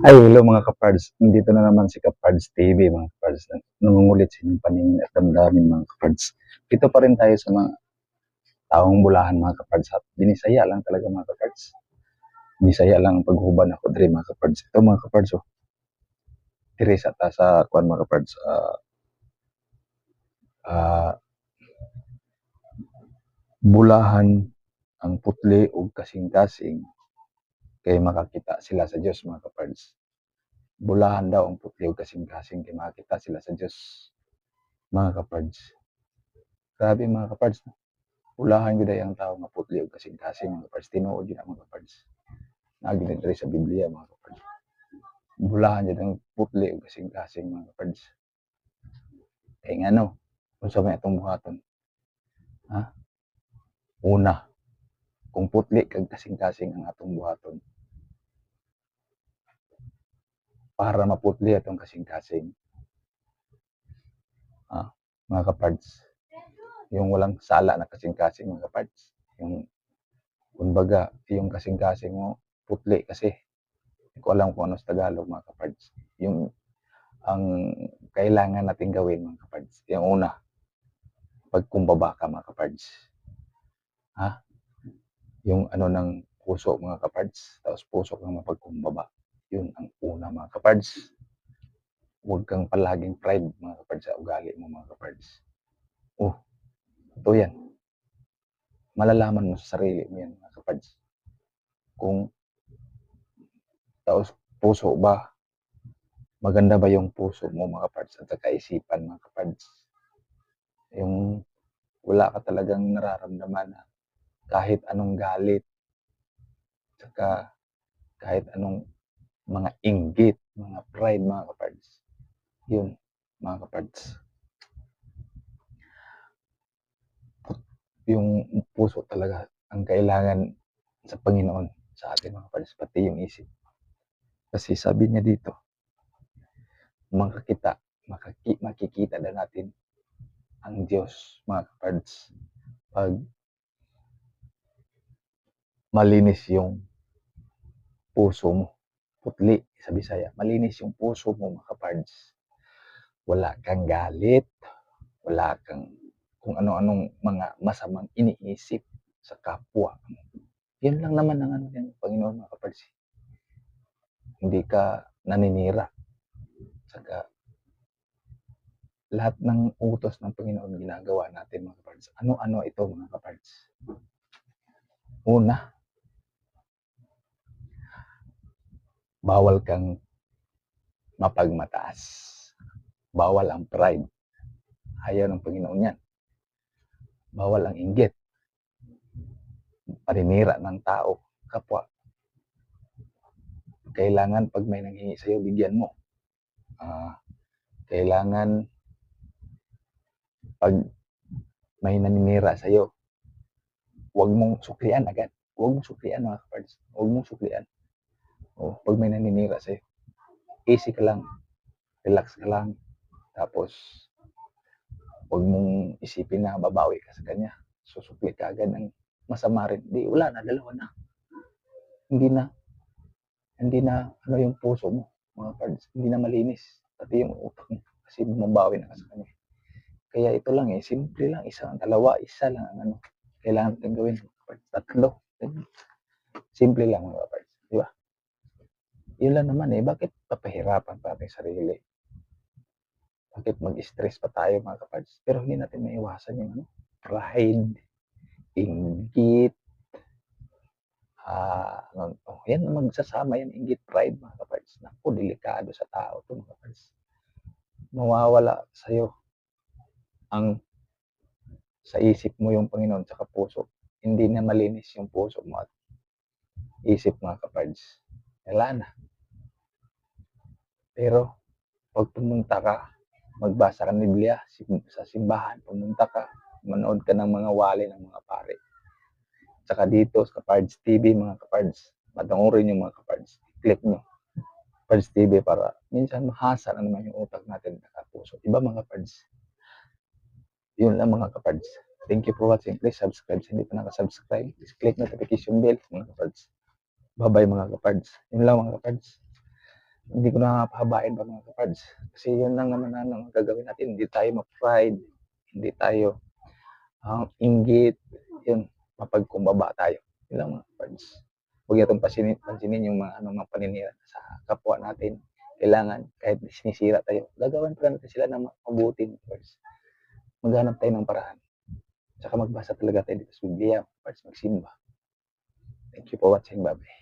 Ay, hello mga kapards. Nandito na naman si Kapards TV, mga kapards. Nangungulit sa inyong paningin at damdamin, mga kapards. Dito pa rin tayo sa mga taong bulahan, mga kapards. At binisaya lang talaga, mga kapards. Binisaya lang ang paghuban ako dre, mga kapards. Ito, mga kapards, oh. Teresa ta sa kuan mga kapards. Ah, ah, bulahan ang putli o kasing-kasing kay makakita sila sa Diyos, mga kapards bulahan daw ang putli o kasing-kasing kay makita sila sa Diyos. Mga kapards. Grabe mga kapards. Bulahan gyud ay ang tao nga putli o kasing-kasing mga kapards. Tinuod yun ang mga kapards. Naginag diri sa Biblia mga kapards. Bulahan gyud ang putli o kasing-kasing mga kapards. Kay nga no, unsa may atong buhaton? Ha? Una, kung putli kag kasing-kasing ang atong buhaton, para maputli atong kasing-kasing. Ah, mga kapards. Yung walang sala na kasing-kasing mga kapards. Yung kumbaga, yung kasing-kasing mo putli kasi hindi ko alam kung ano sa Tagalog mga kapards. Yung ang kailangan natin gawin mga kapards. Yung una, pagkumbaba ka mga kapards. Ha? Yung ano ng puso mga kapards. Tapos puso kang mapagkumbaba. Yun ang una mga kapards. Huwag kang palaging pride mga kapards sa ugali mo mga kapards. Oh, ito yan. Malalaman mo sa sarili mo yan mga kapards. Kung taos puso ba, maganda ba yung puso mo mga kapards at kaisipan mga kapards. Yung wala ka talagang nararamdaman na kahit anong galit, saka kahit anong mga inggit, mga pride, mga kapards. Yun, mga kapards. Yung puso talaga ang kailangan sa Panginoon sa atin mga kapards, pati yung isip. Kasi sabi niya dito, makakita, makaki, makikita na natin ang Diyos, mga kapards, pag malinis yung puso mo. Putli sa Bisaya. Malinis yung puso mo, mga kapards. Wala kang galit. Wala kang kung ano-anong mga masamang iniisip sa kapwa. Yan lang naman ang ano ng Panginoon, mga kapards. Hindi ka naninira. Saka lahat ng utos ng Panginoon ginagawa natin, mga kapards. Ano-ano ito, mga kapards? Una, bawal kang mapagmataas. Bawal ang pride. Ayaw ng Panginoon yan. Bawal ang inggit. Paninira ng tao, kapwa. Kailangan pag may nanghingi sa'yo, bigyan mo. Ah, kailangan pag may naninira sa'yo, huwag mong suklian agad. Huwag mong suklian mga kapards. Huwag mong suklian. O, pag may naninira sa'yo, easy ka lang. Relax ka lang. Tapos, huwag mong isipin na babawi ka sa kanya. Susukli ka agad ng masama rin. Di, wala na, dalawa na. Hindi na, hindi na, ano yung puso mo, mga cards, hindi na malinis. Pati yung utak mo, kasi bumabawi na ka sa kanya. Kaya ito lang eh, simple lang, isa, dalawa, isa lang ang ano, kailangan natin gawin. Tatlo. Simple lang mga cards. Di ba? Yun lang naman eh, bakit papahirapan pa ating sarili? Bakit mag-stress pa tayo mga kapards? Pero hindi natin maiwasan yung ano, pride, inggit, ah, ano, oh, yan magsasama yan, inggit, pride mga kapards. Naku, delikado sa tao to mga kapards. Mawawala sa'yo ang sa isip mo yung Panginoon sa puso. Hindi na malinis yung puso mo at isip mga kapards. Wala na. Pero, pag pumunta ka, magbasa ka ng Biblia sa simbahan, pumunta ka, manood ka ng mga wali ng mga pare. Tsaka dito sa Kapards TV, mga Kapards, matangurin yung mga Kapards. Click nyo. Kapards TV para minsan mahasa na naman yung utak natin sa puso. Iba mga Kapards. Yun lang mga Kapards. Thank you for watching. Please subscribe. Hindi pa nakasubscribe, please click notification bell mga Kapards. Bye-bye mga Kapards. Yun lang mga Kapards. Hindi ko na pahabain pa mga kapards. Kasi yun lang naman na ang gagawin natin. Hindi tayo ma-pride, hindi tayo um, inggit, yun, mapagkumbaba tayo. Yun lang mga kapards. Huwag natin pansinin, pansinin yung mga, ano, mga paninira sa kapwa natin. Kailangan, kahit sinisira tayo, gagawin pa natin sila ng mabuti mga. Maghanap tayo ng paraan. Tsaka magbasa talaga tayo dito sa Biblia, kapards, magsimba. Thank you for watching, Bye.